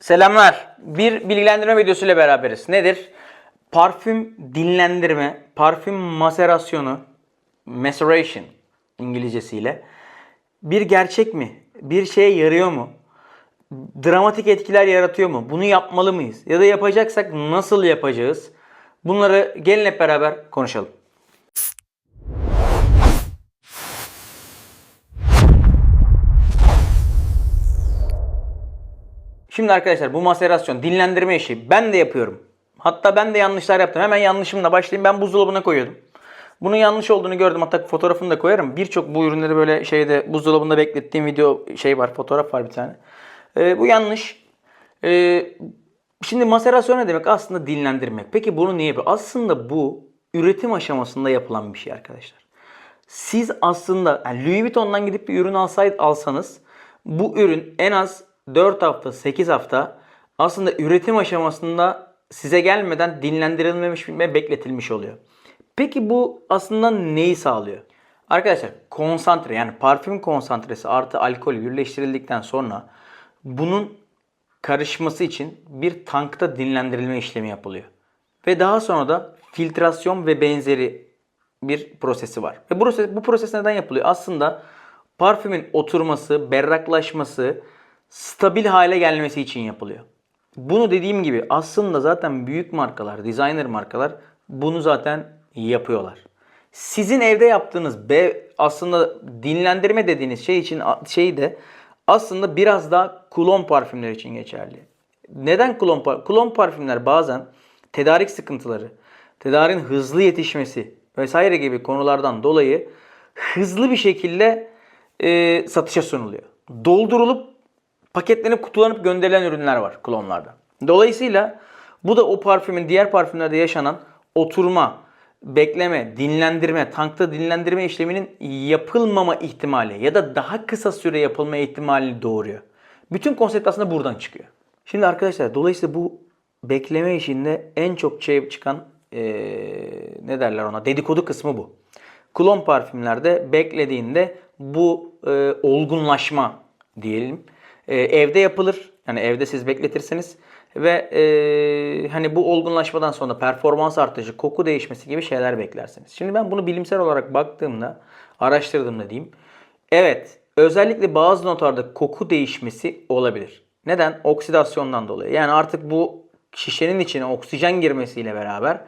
Selamlar. Bir bilgilendirme videosuyla beraberiz. Nedir? Parfüm dinlendirme, parfüm maserasyonu, maceration İngilizcesiyle. Bir gerçek mi? Bir şeye yarıyor mu? Dramatik etkiler yaratıyor mu? Bunu yapmalı mıyız? Ya da yapacaksak nasıl yapacağız? Bunları gelin hep beraber konuşalım. Şimdi arkadaşlar bu maserasyon, dinlendirme işi ben de yapıyorum. Hatta ben de yanlışlar yaptım. Hemen yanlışımla başlayayım. Ben buzdolabına koyuyordum. Bunun yanlış olduğunu gördüm. Hatta fotoğrafını da koyarım. Birçok bu ürünleri böyle şeyde buzdolabında beklettiğim video şey var. Fotoğraf var bir tane. Ee, bu yanlış. Ee, şimdi maserasyon ne demek? Aslında dinlendirmek. Peki bunu niye yapıyor? Aslında bu üretim aşamasında yapılan bir şey arkadaşlar. Siz aslında yani Louis Vuitton'dan gidip bir ürün alsaydı alsanız bu ürün en az 4 hafta 8 hafta aslında üretim aşamasında size gelmeden dinlendirilmemiş ve bekletilmiş oluyor. Peki bu aslında neyi sağlıyor? Arkadaşlar konsantre yani parfüm konsantresi artı alkol birleştirildikten sonra bunun karışması için bir tankta dinlendirilme işlemi yapılıyor. Ve daha sonra da filtrasyon ve benzeri bir prosesi var. Ve bu proses, bu proses neden yapılıyor? Aslında parfümün oturması, berraklaşması, stabil hale gelmesi için yapılıyor. Bunu dediğim gibi aslında zaten büyük markalar, designer markalar bunu zaten yapıyorlar. Sizin evde yaptığınız be aslında dinlendirme dediğiniz şey için şey de aslında biraz daha kulon parfümler için geçerli. Neden kulon par- Kulon parfümler bazen tedarik sıkıntıları, tedarin hızlı yetişmesi vesaire gibi konulardan dolayı hızlı bir şekilde e, satışa sunuluyor. Doldurulup paketlenip kutulanıp gönderilen ürünler var klonlarda. Dolayısıyla bu da o parfümün diğer parfümlerde yaşanan oturma, bekleme, dinlendirme, tankta dinlendirme işleminin yapılmama ihtimali ya da daha kısa süre yapılma ihtimali doğuruyor. Bütün konsept aslında buradan çıkıyor. Şimdi arkadaşlar dolayısıyla bu bekleme işinde en çok şey çıkan eee, ne derler ona dedikodu kısmı bu. Klon parfümlerde beklediğinde bu e, olgunlaşma diyelim e, evde yapılır. Yani evde siz bekletirsiniz ve e, hani bu olgunlaşmadan sonra performans artışı, koku değişmesi gibi şeyler beklersiniz. Şimdi ben bunu bilimsel olarak baktığımda, araştırdığımda diyeyim. Evet, özellikle bazı notlarda koku değişmesi olabilir. Neden? Oksidasyondan dolayı. Yani artık bu şişenin içine oksijen girmesiyle beraber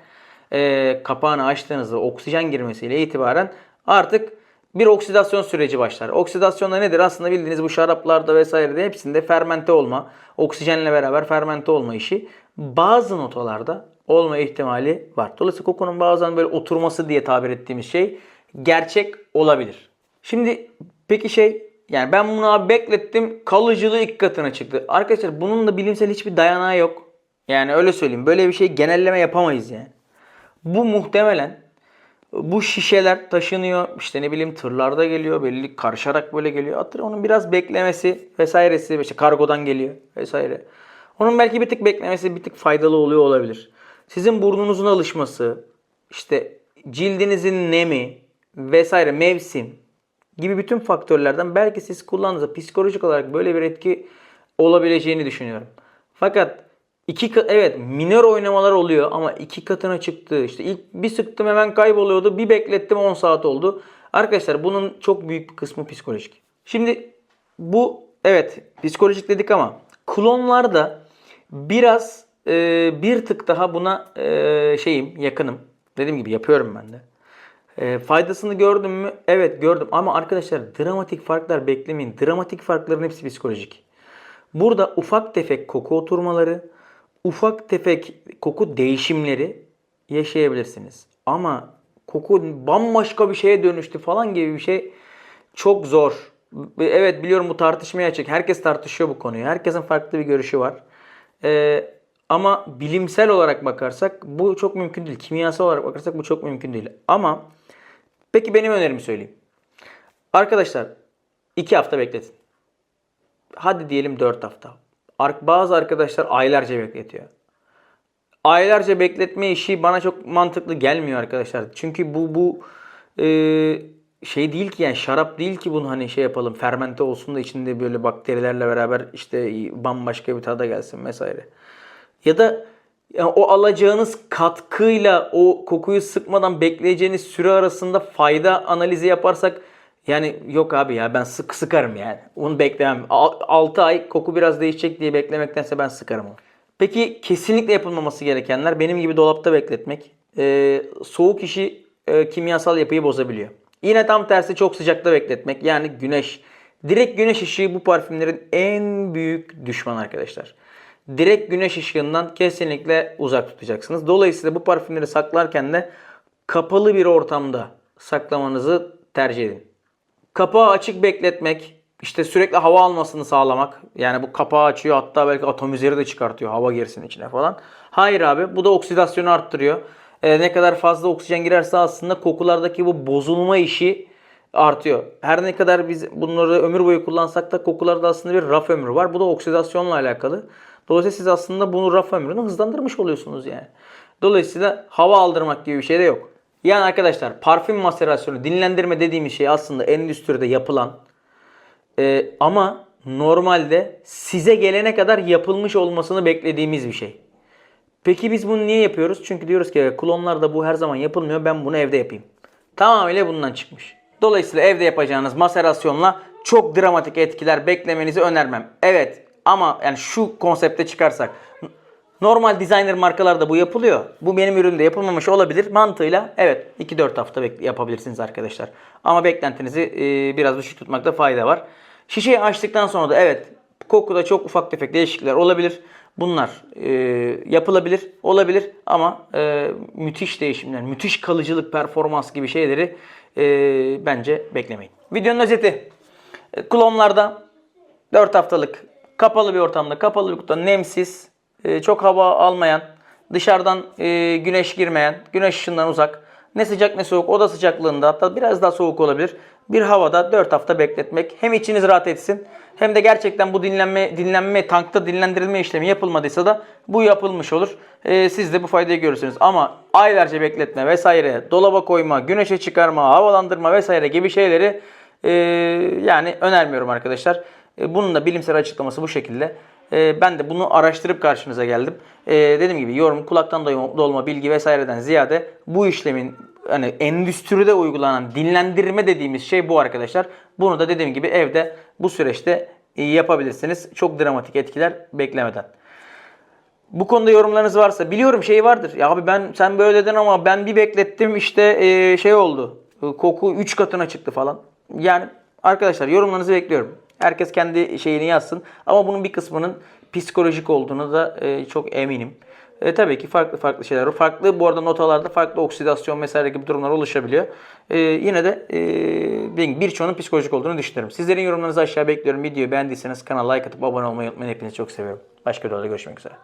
e, kapağını açtığınızda oksijen girmesiyle itibaren artık bir oksidasyon süreci başlar. Oksidasyon da nedir? Aslında bildiğiniz bu şaraplarda vesairede hepsinde fermente olma, oksijenle beraber fermente olma işi bazı notalarda olma ihtimali var. Dolayısıyla kokunun bazen böyle oturması diye tabir ettiğimiz şey gerçek olabilir. Şimdi peki şey yani ben bunu abi beklettim kalıcılığı iki katına çıktı. Arkadaşlar bunun da bilimsel hiçbir dayanağı yok. Yani öyle söyleyeyim. Böyle bir şey genelleme yapamayız yani. Bu muhtemelen bu şişeler taşınıyor. işte ne bileyim tırlarda geliyor. Belli karışarak böyle geliyor. Hatır onun biraz beklemesi vesairesi işte kargodan geliyor vesaire. Onun belki bir tık beklemesi bir tık faydalı oluyor olabilir. Sizin burnunuzun alışması, işte cildinizin nemi vesaire mevsim gibi bütün faktörlerden belki siz kullandığınızda psikolojik olarak böyle bir etki olabileceğini düşünüyorum. Fakat iki ka- evet minör oynamalar oluyor ama iki katına çıktı. İşte ilk bir sıktım hemen kayboluyordu. Bir beklettim 10 saat oldu. Arkadaşlar bunun çok büyük bir kısmı psikolojik. Şimdi bu evet psikolojik dedik ama klonlarda biraz e, bir tık daha buna e, şeyim yakınım. Dediğim gibi yapıyorum ben de. E, faydasını gördüm mü? Evet gördüm. Ama arkadaşlar dramatik farklar beklemeyin. Dramatik farkların hepsi psikolojik. Burada ufak tefek koku oturmaları, ufak tefek koku değişimleri yaşayabilirsiniz. Ama koku bambaşka bir şeye dönüştü falan gibi bir şey çok zor. Evet biliyorum bu tartışmaya açık. Herkes tartışıyor bu konuyu. Herkesin farklı bir görüşü var. Ee, ama bilimsel olarak bakarsak bu çok mümkün değil. Kimyasal olarak bakarsak bu çok mümkün değil. Ama peki benim önerimi söyleyeyim. Arkadaşlar 2 hafta bekletin. Hadi diyelim 4 hafta. Bazı arkadaşlar aylarca bekletiyor. Aylarca bekletme işi bana çok mantıklı gelmiyor arkadaşlar. Çünkü bu bu e, şey değil ki yani şarap değil ki bunu hani şey yapalım fermente olsun da içinde böyle bakterilerle beraber işte bambaşka bir tada gelsin vesaire. Ya da yani o alacağınız katkıyla o kokuyu sıkmadan bekleyeceğiniz süre arasında fayda analizi yaparsak yani yok abi ya ben sık sıkarım yani. Onu beklemem. 6 ay koku biraz değişecek diye beklemektense ben sıkarım onu. Peki kesinlikle yapılmaması gerekenler benim gibi dolapta bekletmek. Ee, soğuk işi e, kimyasal yapıyı bozabiliyor. Yine tam tersi çok sıcakta bekletmek. Yani güneş. Direkt güneş ışığı bu parfümlerin en büyük düşmanı arkadaşlar. Direkt güneş ışığından kesinlikle uzak tutacaksınız. Dolayısıyla bu parfümleri saklarken de kapalı bir ortamda saklamanızı tercih edin. Kapağı açık bekletmek, işte sürekli hava almasını sağlamak. Yani bu kapağı açıyor hatta belki atomizeri de çıkartıyor hava girsin içine falan. Hayır abi bu da oksidasyonu arttırıyor. Ee, ne kadar fazla oksijen girerse aslında kokulardaki bu bozulma işi artıyor. Her ne kadar biz bunları ömür boyu kullansak da kokularda aslında bir raf ömrü var. Bu da oksidasyonla alakalı. Dolayısıyla siz aslında bunu raf ömrünü hızlandırmış oluyorsunuz yani. Dolayısıyla hava aldırmak gibi bir şey de yok. Yani arkadaşlar parfüm maserasyonu, dinlendirme dediğimiz şey aslında endüstride yapılan e, ama normalde size gelene kadar yapılmış olmasını beklediğimiz bir şey. Peki biz bunu niye yapıyoruz? Çünkü diyoruz ki klonlarda bu her zaman yapılmıyor. Ben bunu evde yapayım. Tamamıyla bundan çıkmış. Dolayısıyla evde yapacağınız maserasyonla çok dramatik etkiler beklemenizi önermem. Evet ama yani şu konsepte çıkarsak normal designer markalarda bu yapılıyor. Bu benim üründe yapılmamış olabilir mantığıyla. Evet 2-4 hafta yapabilirsiniz arkadaşlar. Ama beklentinizi e, biraz düşük tutmakta fayda var. Şişeyi açtıktan sonra da evet kokuda çok ufak tefek değişiklikler olabilir. Bunlar e, yapılabilir, olabilir ama e, müthiş değişimler, müthiş kalıcılık, performans gibi şeyleri e, bence beklemeyin. Videonun özeti. E, Klonlarda 4 haftalık kapalı bir ortamda, kapalı bir kutuda nemsiz, e, çok hava almayan, dışarıdan e, güneş girmeyen, güneş ışığından uzak, ne sıcak ne soğuk, oda sıcaklığında hatta biraz daha soğuk olabilir. Bir havada 4 hafta bekletmek hem içiniz rahat etsin hem de gerçekten bu dinlenme dinlenme tankta dinlendirilme işlemi yapılmadıysa da bu yapılmış olur. E, siz de bu faydayı görürsünüz. Ama aylarca bekletme vesaire, dolaba koyma, güneşe çıkarma, havalandırma vesaire gibi şeyleri e, yani önermiyorum arkadaşlar. E, bunun da bilimsel açıklaması bu şekilde. E, ben de bunu araştırıp karşınıza geldim. E, dediğim gibi yorum, kulaktan dolma bilgi vesaireden ziyade bu işlemin hani endüstride uygulanan dinlendirme dediğimiz şey bu arkadaşlar. Bunu da dediğim gibi evde bu süreçte yapabilirsiniz. Çok dramatik etkiler beklemeden. Bu konuda yorumlarınız varsa biliyorum şey vardır. Ya abi ben sen böyle dedin ama ben bir beklettim işte e, şey oldu. Koku 3 katına çıktı falan. Yani arkadaşlar yorumlarınızı bekliyorum. Herkes kendi şeyini yazsın. Ama bunun bir kısmının psikolojik olduğunu da e, çok eminim. E, tabii ki farklı farklı şeyler var. Farklı bu arada notalarda farklı oksidasyon vesaire gibi durumlar oluşabiliyor. E, yine de e, bir- birçoğunun psikolojik olduğunu düşünüyorum. Sizlerin yorumlarınızı aşağı bekliyorum. Videoyu beğendiyseniz kanala like atıp abone olmayı unutmayın. Hepinizi çok seviyorum. Başka videoda görüşmek üzere.